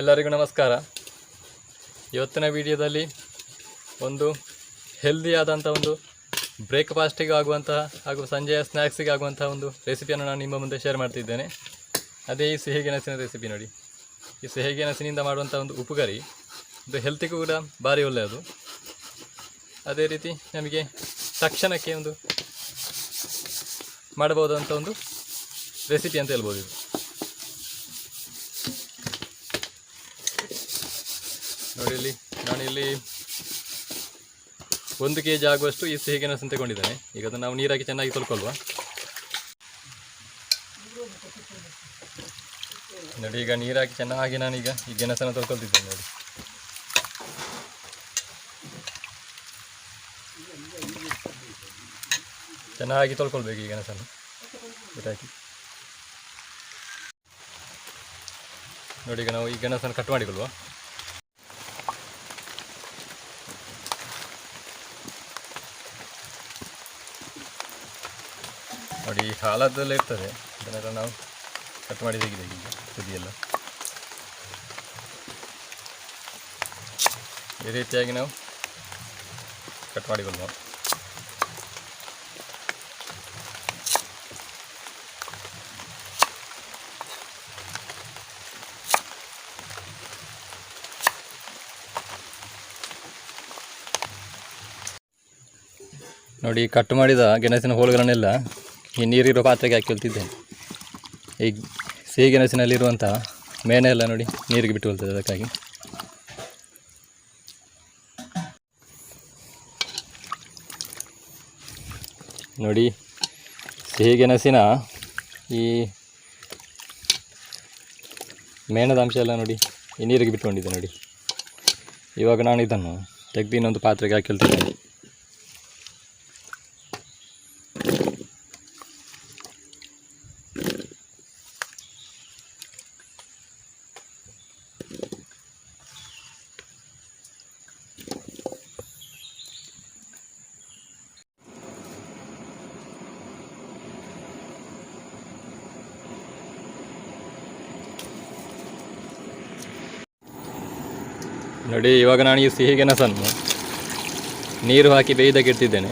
ಎಲ್ಲರಿಗೂ ನಮಸ್ಕಾರ. ಇವತ್ತಿನ ವಿಡಿಯೋದಲ್ಲಿ ಒಂದು ಹೆಲ್ದಿಯಾದಂಥ ಒಂದು ಬ್ರೇಕ್ಫಾಸ್ಟಿಗೆ ಆಗುವಂತಹ ಹಾಗೂ ಸಂಜೆಯ ಸ್ನ್ಯಾಕ್ಸಿಗೆ ಆಗುವಂತಹ ಒಂದು ರೆಸಿಪಿಯನ್ನು ನಾನು ನಿಮ್ಮ ಮುಂದೆ ಶೇರ್ ಮಾಡ್ತಿದ್ದೇನೆ. ಅದೇ ಈ ಸಿಹಿ ಗೆಣಸಿನ ರೆಸಿಪಿ ನೋಡಿ. ಈ ಸಿಹಿ ಗೆಣಸಿನಿಂದ ಮಾಡುವಂಥ ಒಂದು ಉಪುಗರಿ ಇದು ಹೆಲ್ತಿಗೂ ಕೂಡ ಭಾರಿ ಒಳ್ಳೆಯದು. ಅದೇ ರೀತಿ ನಮಗೆ ತಕ್ಷಣಕ್ಕೆ ಒಂದು ಮಾಡಬಹುದಂಥ ಒಂದು ರೆಸಿಪಿ ಅಂತ ಹೇಳ್ಬೋದು ಇದು. ನೋಡಿ ಇಲ್ಲಿ ನಾನು ಇಲ್ಲಿ ಒಂದು ಕೆ ಜಿ ಆಗುವಷ್ಟು ಈ ಸಿಹಿ ಗೆಣಸನ್ನು ತಗೊಂಡಿದ್ದೇನೆ ಈಗ ಅದನ್ನು ನಾವು ನೀರಾಗಿ ಚೆನ್ನಾಗಿ ತೊಳ್ಕೊಳ್ವಾ. ನೋಡಿ, ಈಗ ನೀರಾಕಿ ಚೆನ್ನಾಗಿ ನಾನೀಗ ಈ ಗೆಣಸನ್ನು ತೊಳ್ಕೊಳ್ತಿದ್ದೇನೆ ನೋಡಿ. ಚೆನ್ನಾಗಿ ತೊಳ್ಕೊಳ್ಬೇಕು ಈ ಗೆಣಸನ್ನು. ಇದಾಕಿ. ನೋಡಿ, ಈಗ ನಾವು ಈ ಗೆಣಸನ್ನು ಕಟ್ ಮಾಡಿಕೊಳ್ಳುವ. ನೋಡಿ, ಈ ಹಾಲದ್ದೆಲ್ಲ ಇರ್ತದೆ. ಅದನ್ನೆಲ್ಲ ನಾವು ಕಟ್ ಮಾಡಿ ತೆಗಿದೆ ಈಗ, ತುದಿಯೆಲ್ಲ. ಈ ರೀತಿಯಾಗಿ ನಾವು ಕಟ್ ಮಾಡಿಕೊಳ್ಳುವ. ನೋಡಿ ಕಟ್ ಮಾಡಿದ ಗೆಣಸಿನ ಹೋಳುಗಳನ್ನೆಲ್ಲ ಈ ನೀರಿರೋ ಪಾತ್ರೆಗೆ ಹಾಕಿಕೊಳ್ತಿದ್ದೇನೆ ಈ ಸಿಹಿ ಗೆಣಸಿನಲ್ಲಿರುವಂಥ ಮೇನೆ ಎಲ್ಲ ನೋಡಿ ನೀರಿಗೆ ಬಿಟ್ಟುಕೊಳ್ತದೆ ಅದಕ್ಕಾಗಿ. ನೋಡಿ ಸಿಹಿ ಗೆಣಸಿನ ಈ ಮೇಣದ ಅಂಶ ಎಲ್ಲ ನೋಡಿ ಈ ನೀರಿಗೆ ಬಿಟ್ಕೊಂಡಿದ್ದೆ ನೋಡಿ. ಇವಾಗ ನಾನು ಇದನ್ನು ತೆಗೆದು ಇನ್ನೊಂದು ಪಾತ್ರೆಗೆ ಹಾಕಿಕೊಳ್ತಿದ್ದೇನೆ ನೋಡಿ, ಇವಾಗ ನಾನು ಈ ಸಿಹಿ ಗೆಣಸನ್ನು ನೀರು ಹಾಕಿ ಬೇಯ್ದಕ್ಕೆ ಇಡ್ತಿದ್ದೇನೆ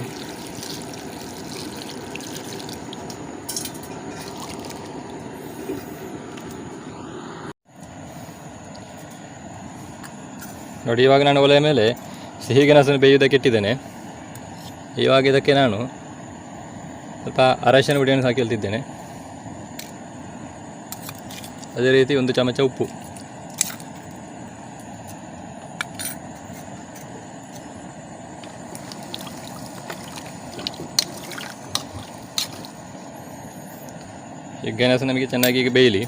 ನೋಡಿ, ಇವಾಗ ನಾನು ಒಲೆಯ ಮೇಲೆ ಸಿಹಿ ಗೆಣಸನ್ನು ಬೇಯುವುದಕ್ಕೆ ಇಟ್ಟಿದ್ದೇನೆ. ಇವಾಗ ಇದಕ್ಕೆ ನಾನು ಸ್ವಲ್ಪ ಅರಶಿನ ಪುಡಿಯನ್ನು ಹಾಕಿ ಅದೇ ರೀತಿ ಒಂದು ಚಮಚ ಉಪ್ಪು. ಈ ಗೆಣಸು ನಮಗೆ ಚೆನ್ನಾಗಿ ಈಗ ಬೇಯಲಿ.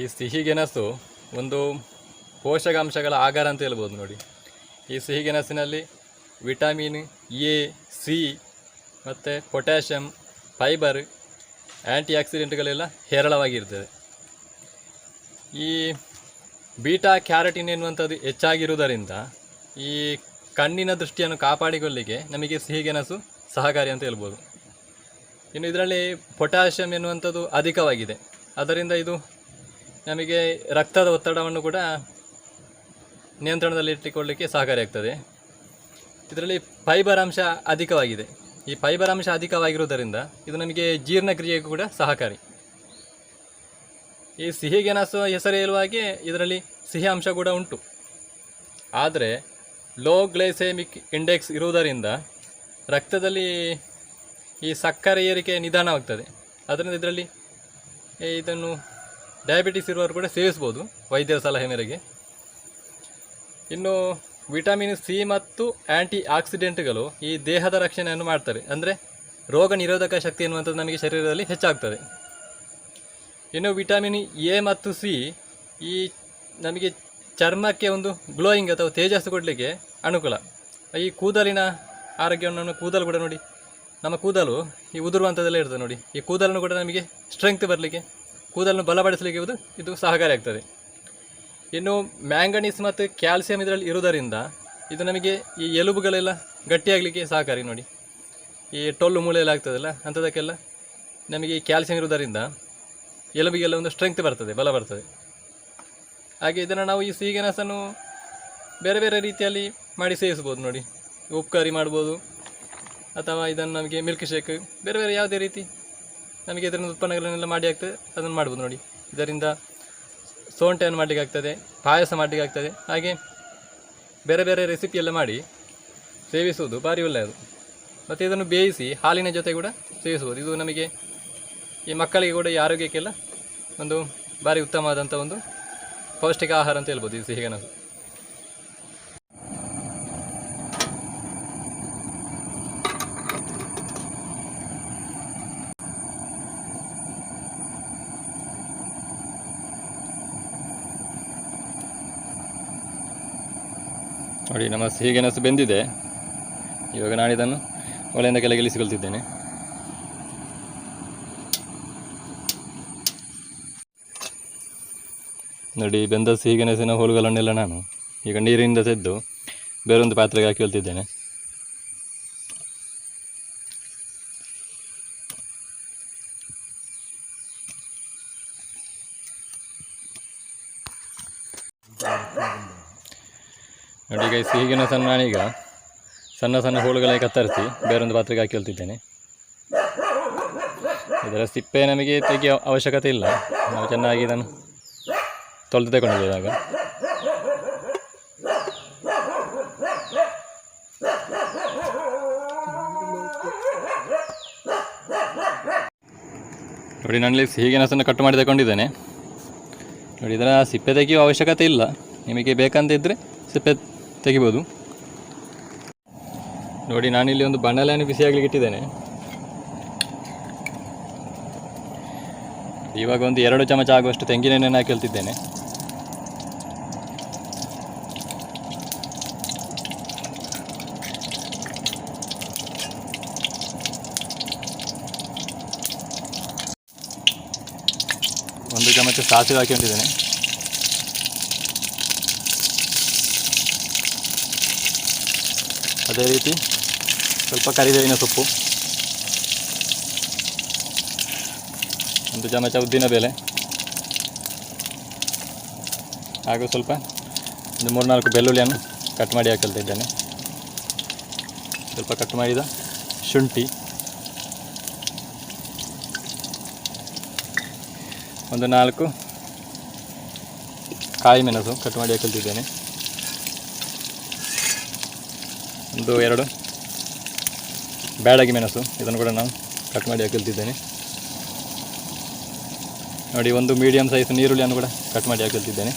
ಈ ಸಿಹಿ ಗೆಣಸು ಒಂದು ಪೋಷಕಾಂಶಗಳ ಆಗಾರ ಅಂತ ಹೇಳ್ಬೋದು ನೋಡಿ. ಈ ಸಿಹಿ ಗೆಣಸಿನಲ್ಲಿ ವಿಟಮಿನ್ ಎ, ಸಿ ಮತ್ತು ಪೊಟ್ಯಾಷಿಯಮ್ ಫೈಬರ್ ಆ್ಯಂಟಿ ಆಕ್ಸಿಡೆಂಟ್ಗಳೆಲ್ಲ ಹೇರಳವಾಗಿರ್ತದೆ. ಈ ಬೀಟಾ ಕ್ಯಾರಟಿನ್ ಎನ್ನುವಂಥದ್ದು ಹೆಚ್ಚಾಗಿರುವುದರಿಂದ ಈ ಕಣ್ಣಿನ ದೃಷ್ಟಿಯನ್ನು ಕಾಪಾಡಿಕೊಳ್ಳಿಕ್ಕೆ ನಮಗೆ ಸಿಹಿ ಗೆಣಸು ಸಹಕಾರಿ ಅಂತ ಹೇಳ್ಬೋದು. ಇನ್ನು ಇದರಲ್ಲಿ ಪೊಟ್ಯಾಷಿಯಮ್ ಎನ್ನುವಂಥದ್ದು ಅಧಿಕವಾಗಿದೆ. ಅದರಿಂದ ಇದು ನಮಗೆ ರಕ್ತದ ಒತ್ತಡವನ್ನು ಕೂಡ ನಿಯಂತ್ರಣದಲ್ಲಿ ಇಟ್ಟುಕೊಳ್ಳಿಕ್ಕೆ ಸಹಕಾರಿಯಾಗ್ತದೆ ಇದರಲ್ಲಿ ಫೈಬರ್ ಅಂಶ ಅಧಿಕವಾಗಿದೆ. ಈ ಫೈಬರ್ ಅಂಶ ಅಧಿಕವಾಗಿರುವುದರಿಂದ ಇದು ನಮಗೆ ಜೀರ್ಣಕ್ರಿಯೆಗೂ ಕೂಡ ಸಹಕಾರಿ. ಈ ಸಿಹಿ ಗೆಣಸು ಹೆಸರು ಹೇಳುವಾಗೆ ಇದರಲ್ಲಿ ಸಿಹಿ ಅಂಶ ಕೂಡ ಉಂಟು. ಆದರೆ ಲೋ ಗ್ಲೈಸೆಮಿಕ್ ಇಂಡೆಕ್ಸ್ ಇರುವುದರಿಂದ ರಕ್ತದಲ್ಲಿ ಈ ಸಕ್ಕರೆ ಏರಿಕೆ ನಿಧಾನವಾಗ್ತದೆ. ಅದರಿಂದ ಇದರಲ್ಲಿ ಇದನ್ನು ಡಯಾಬಿಟಿಸ್ ಇರುವವರು ಕೂಡ ಸೇವಿಸ್ಬೋದು ವೈದ್ಯರ ಸಲಹೆ ಮೇರೆಗೆ. ಇನ್ನು ವಿಟಮಿನ್ ಸಿ ಮತ್ತು ಆ್ಯಂಟಿ ಆಕ್ಸಿಡೆಂಟ್ಗಳು ಈ ದೇಹದ ರಕ್ಷಣೆಯನ್ನು ಮಾಡ್ತಾರೆ ಅಂದರೆ ರೋಗ ನಿರೋಧಕ ಶಕ್ತಿ ಎನ್ನುವಂಥದ್ದು ನಮಗೆ ಶರೀರದಲ್ಲಿ ಹೆಚ್ಚಾಗ್ತದೆ. ಇನ್ನು ವಿಟಮಿನ್ ಎ ಮತ್ತು ಸಿ ಈ ನಮಗೆ ಚರ್ಮಕ್ಕೆ ಒಂದು ಗ್ಲೋಯಿಂಗ್ ಅಥವಾ ತೇಜಸ್ಸು ಕೊಡಲಿಕ್ಕೆ ಅನುಕೂಲ. ಈ ಕೂದಲಿನ ಆರೋಗ್ಯವನ್ನು ಕೂದಲು ಕೂಡ ನೋಡಿ. ನಮ್ಮ ಕೂದಲು ಈ ಉದುರುವಂಥದ್ದೆಲ್ಲ ಇರ್ತದೆ ನೋಡಿ. ಈ ಕೂದಲನ್ನು ಕೂಡ ನಮಗೆ ಸ್ಟ್ರೆಂಗ್ತ್ ಬರಲಿಕ್ಕೆ ಕೂದಲನ್ನು ಬಲಪಡಿಸಲಿಕ್ಕೆ ಇದು ಇದು ಸಹಕಾರಿಯಾಗ್ತದೆ ಇನ್ನು ಮ್ಯಾಂಗನೀಸ್ ಮತ್ತು ಕ್ಯಾಲ್ಸಿಯಂ ಇದರಲ್ಲಿ ಇರುವುದರಿಂದ ಇದು ನಮಗೆ ಈ ಎಲುಬುಗಳೆಲ್ಲ ಗಟ್ಟಿಯಾಗಲಿಕ್ಕೆ ಸಹಕಾರಿ ನೋಡಿ. ಈ ಟೊಲ್ಲು ಮೂಳೆಯಲ್ಲ ಆಗ್ತದಲ್ಲ ಅಂಥದಕ್ಕೆಲ್ಲ ನಮಗೆ ಈ ಕ್ಯಾಲ್ಸಿಯಂ ಇರುವುದರಿಂದ ಎಲುಬಿಗೆಲ್ಲ ಒಂದು ಸ್ಟ್ರೆಂತ್ ಬರ್ತದೆ, ಬಲ ಬರ್ತದೆ. ಹಾಗೆ ಇದನ್ನು ನಾವು ಈ ಸಿಹಿಗೆಣಸನ್ನು ಬೇರೆ ಬೇರೆ ರೀತಿಯಲ್ಲಿ ಮಾಡಿ ಸೇವಿಸ್ಬೋದು ನೋಡಿ. ಉಪ್ಕಾರಿ ಮಾಡ್ಬೋದು, ಅಥವಾ ಇದನ್ನು ನಮಗೆ ಮಿಲ್ಕ್ ಶೇಕ್ ಬೇರೆ ಬೇರೆ ಯಾವುದೇ ರೀತಿ ನಮಗೆ ಇದರಿಂದ ಉತ್ಪನ್ನಗಳನ್ನೆಲ್ಲ ಮಾಡಿ ಆಗ್ತದೆ, ಅದನ್ನು ಮಾಡ್ಬೋದು ನೋಡಿ. ಇದರಿಂದ ಸೋಂಟೆಯನ್ನು ಮಾಡಲಿಕ್ಕೆ ಆಗ್ತದೆ, ಪಾಯಸ ಮಾಡಲಿಕ್ಕೆ ಆಗ್ತದೆ. ಹಾಗೆ ಬೇರೆ ಬೇರೆ ರೆಸಿಪಿ ಎಲ್ಲ ಮಾಡಿ ಸೇವಿಸುವುದು, ಭಾರಿ ಒಳ್ಳೆಯದು. ಮತ್ತು ಇದನ್ನು ಬೇಯಿಸಿ ಹಾಲಿನ ಜೊತೆ ಕೂಡ ಸೇವಿಸ್ಬೋದು ಇದು ನಮಗೆ ಈ ಮಕ್ಕಳಿಗೆ ಕೂಡ ಈ ಆರೋಗ್ಯಕ್ಕೆಲ್ಲ ಒಂದು ಭಾರಿ ಉತ್ತಮವಾದಂಥ ಒಂದು ಪೌಷ್ಟಿಕ ಆಹಾರ ಅಂತ ಹೇಳ್ಬೋದು. ಈ ಸಿಹಿಗೆಣಸು ನೋಡಿ, ನಮ್ಮ ಸಿಹಿಗೆಣಸು ಬೆಂದಿದೆ. ಇವಾಗ ನಾನು ಇದನ್ನು ಒಲೆಯಿಂದ ಕೆಳಗೆ ಇಳಿಸಿಕೊಳ್ತಿದ್ದೇನೆ. ನೋಡಿ, ಬೆಂದ ಸಿಹಿಗೆಣಸಿನ ಹೋಳುಗಳನ್ನೆಲ್ಲ ನಾನು ಈಗ ನೀರಿನಿಂದ ತೆದ್ದು ಬೇರೊಂದು ಪಾತ್ರೆಗೆ ಹಾಕಿ ಈಗಿನ ಸಿಹಿಗೆಣಸನ್ನು ನಾನೀಗ ಸಣ್ಣ ಸಣ್ಣ ಹೋಳುಗಳಾಗಿ ಕತ್ತರಿಸಿ ಬೇರೊಂದು ಪಾತ್ರೆಗೆ ಹಾಕಿ ಹೇಳ್ತಿದ್ದೇನೆ ಇದರ ಸಿಪ್ಪೆ ನಮಗೆ ತೆಗೆಯೋ ಅವಶ್ಯಕತೆ ಇಲ್ಲ. ನಾವು ಚೆನ್ನಾಗಿ ಇದನ್ನು ತೊಳೆದು ತಗೊಂಡಿದ್ದೇವೆ ಆಗ ನೋಡಿ ನಾನಲ್ಲಿ ಸಿಹಿಗೆಣಸನ್ನು ಕಟ್ ಮಾಡಿ ತಗೊಂಡಿದ್ದೇನೆ. ನೋಡಿ, ಇದರ ಸಿಪ್ಪೆ ತೆಗೆಯುವ ಅವಶ್ಯಕತೆ ಇಲ್ಲ. ನಿಮಗೆ ಬೇಕಂತ ಇದ್ದರೆ ಸಿಪ್ಪೆ ತೆಗಿಬೋದು. ನೋಡಿ, ನಾನಿಲ್ಲಿ ಒಂದು ಬಾಣಲೆಯನ್ನು ಬಿಸಿ ಆಗಲಿಕ್ಕೆ ಇಟ್ಟಿದ್ದೇನೆ. ಇವಾಗ ಒಂದು ಎರಡು ಚಮಚ ಆಗುವಷ್ಟು ತೆಂಗಿನೆಣ್ಣೆನ ಹಾಕಿ ಹೇಳ್ತಿದ್ದೇನೆ ಒಂದು ಚಮಚ ಸಾಸಿವೆ ಹಾಕೊಂಡಿದ್ದೇನೆ ಅದೇ ರೀತಿ ಸ್ವಲ್ಪ ಕರಿಬೇವಿನ ಸೊಪ್ಪು. ಒಂದು ಚಮಚ ಉದ್ದಿನ ಬೇಳೆ. ಹಾಗೂ ಸ್ವಲ್ಪ ಒಂದು ಮೂರ್ನಾಲ್ಕು ಬೆಳ್ಳುಳ್ಳಿಯನ್ನು ಕಟ್ ಮಾಡಿ ಹಾಕಲ್ತಿದ್ದೇನೆ ಸ್ವಲ್ಪ ಕಟ್ ಮಾಡಿದ ಶುಂಠಿ. ಒಂದು ನಾಲ್ಕು ಕಾಯಿ ಮೆಣಸು ಕಟ್ ಮಾಡಿ ಹಾಕೊಳ್ತಿದ್ದೇನೆ ಒಂದು, ಎರಡು. ಬ್ಯಾಡಗಿ ಮೆಣಸು. ಇದನ್ನು ಕೂಡ ನಾನು ಕಟ್ ಮಾಡಿ ಹಾಕಲ್ತಿದ್ದೇನೆ. ನೋಡಿ, ಒಂದು ಮೀಡಿಯಮ್ ಸೈಜ್ ನೀರುಳ್ಳಿಯನ್ನು ಕೂಡ ಕಟ್ ಮಾಡಿ ಹಾಕಲ್ತಿದ್ದೇನೆ.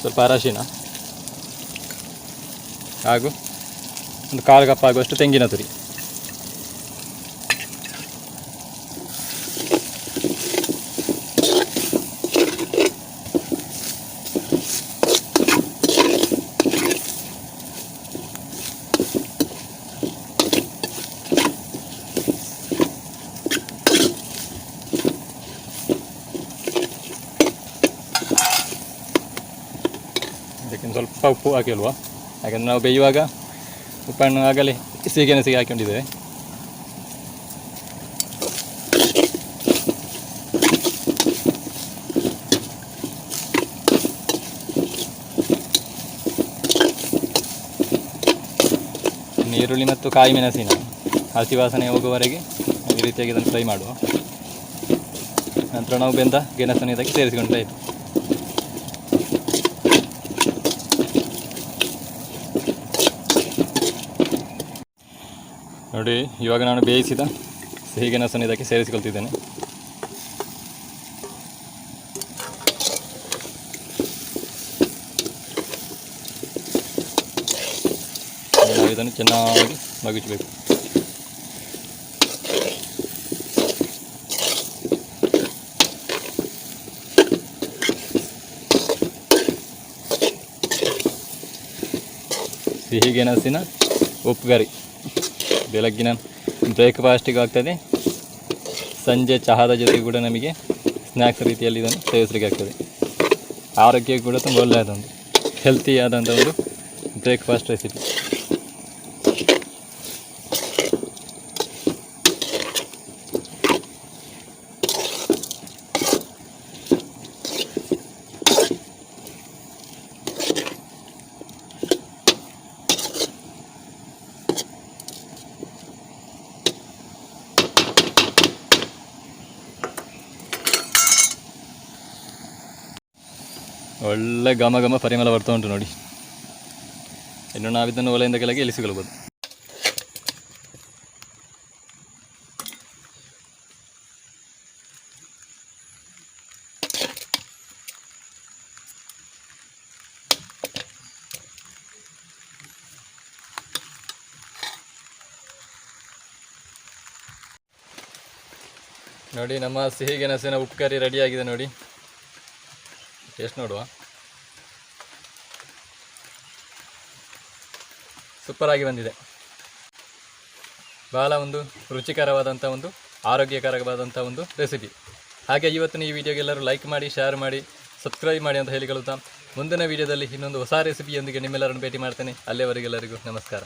ಸ್ವಲ್ಪ ಅರಶಿನ. ಹಾಗೂ ಒಂದು ಕಾಲು ಕಪ್ಪಾಗುವಷ್ಟು ತೆಂಗಿನ ತುರಿ. ಇದಕ್ಕಿಂತ ಸ್ವಲ್ಪ ಉಪ್ಪು ಹಾಕಿಲ್ವ? ಯಾಕಂದರೆ ನಾವು ಬೇಯುವಾಗ ಉಪ್ಪನ್ನು ಆಗಲೇ ಸಿಗಿ ಹಾಕೊಂಡಿದ್ದೇವೆ ಈರುಳ್ಳಿ ಮತ್ತು ಕಾಯಿ ಮೆಣಸಿನ ಹಸಿ ವಾಸನೆ ಹೋಗುವವರೆಗೆ ಈ ರೀತಿಯಾಗಿ ಇದನ್ನು ಫ್ರೈ ಮಾಡುವ. ನಂತರ ನಾವು ಬೆಂದ ಗೆಣಸನ್ನು ಇದಕ್ಕೆ ಸೇರಿಸಿಕೊಂಡ್ರೆ ಆಯಿತು. ನೋಡಿ ಇವಾಗ ನಾನು ಬೇಯಿಸಿದ ಸಿಹಿ ಗೆಣಸನ್ನು ಇದಕ್ಕೆ ಸೇರಿಸಿಕೊಳ್ತಿದ್ದೇನೆ ಇದನ್ನು ಚೆನ್ನಾಗಿ ಮಗುಚಬೇಕು ಸಿಹಿ ಗೆಣಸಿನ ಉಪ್ಪುಗರಿ ಬೆಳಗ್ಗಿನ ಬ್ರೇಕ್ಫಾಸ್ಟಿಗೂ ಆಗ್ತದೆ. ಸಂಜೆ ಚಹಾದ ಜೊತೆ ಕೂಡ ನಮಗೆ ಸ್ನ್ಯಾಕ್ಸ್ ರೀತಿಯಲ್ಲಿ ಇದನ್ನು ಸೇವಿಸಲಿಕ್ಕೆ ಆಗ್ತದೆ. ಆರೋಗ್ಯಕ್ಕೆ ಕೂಡ ತುಂಬ ಒಳ್ಳೆಯದೊಂದು ಹೆಲ್ತಿಯಾದಂಥ ಒಂದು ಬ್ರೇಕ್ಫಾಸ್ಟ್ ರೆಸಿಪಿ ಒಳ್ಳೆ ಘಮ ಘಮ ಪರಿಮಳ ಬರ್ತಾ ಉಂಟು ನೋಡಿ. ಇನ್ನು ನಾವಿದ್ದನ್ನು ಒಲೆಯಿಂದ ಕೆಳಗೆ ಇಳಿಸಿಕೊಳ್ಬೋದು ನೋಡಿ, ನಮ್ಮ ಸಿಹಿ ಗೆಣಸಿನ ಉಪ್ಕರಿ ರೆಡಿಯಾಗಿದೆ ನೋಡಿ. ಟೇಸ್ಟ್ ನೋಡುವ. ಸೂಪರಾಗಿ ಬಂದಿದೆ. ಬಹಳ ಒಂದು ರುಚಿಕರವಾದಂಥ ಒಂದು ಆರೋಗ್ಯಕರವಾದಂಥ ಒಂದು ರೆಸಿಪಿ. ಹಾಗೆ ಇವತ್ತಿನ ಈ ವಿಡಿಯೋಗೆಲ್ಲರೂ ಲೈಕ್ ಮಾಡಿ ಶೇರ್ ಮಾಡಿ ಸಬ್ಸ್ಕ್ರೈಬ್ ಮಾಡಿ ಅಂತ ಹೇಳಿಕೊಳ್ಳುತ್ತಾ ಮುಂದಿನ ವಿಡಿಯೋದಲ್ಲಿ ಇನ್ನೊಂದು ಹೊಸ ರೆಸಿಪಿಯೊಂದಿಗೆ ನಿಮ್ಮೆಲ್ಲರನ್ನು ಭೇಟಿ ಮಾಡ್ತೇನೆ. ಅಲ್ಲಿಯವರೆಗೆಲ್ಲರಿಗೂ ನಮಸ್ಕಾರ.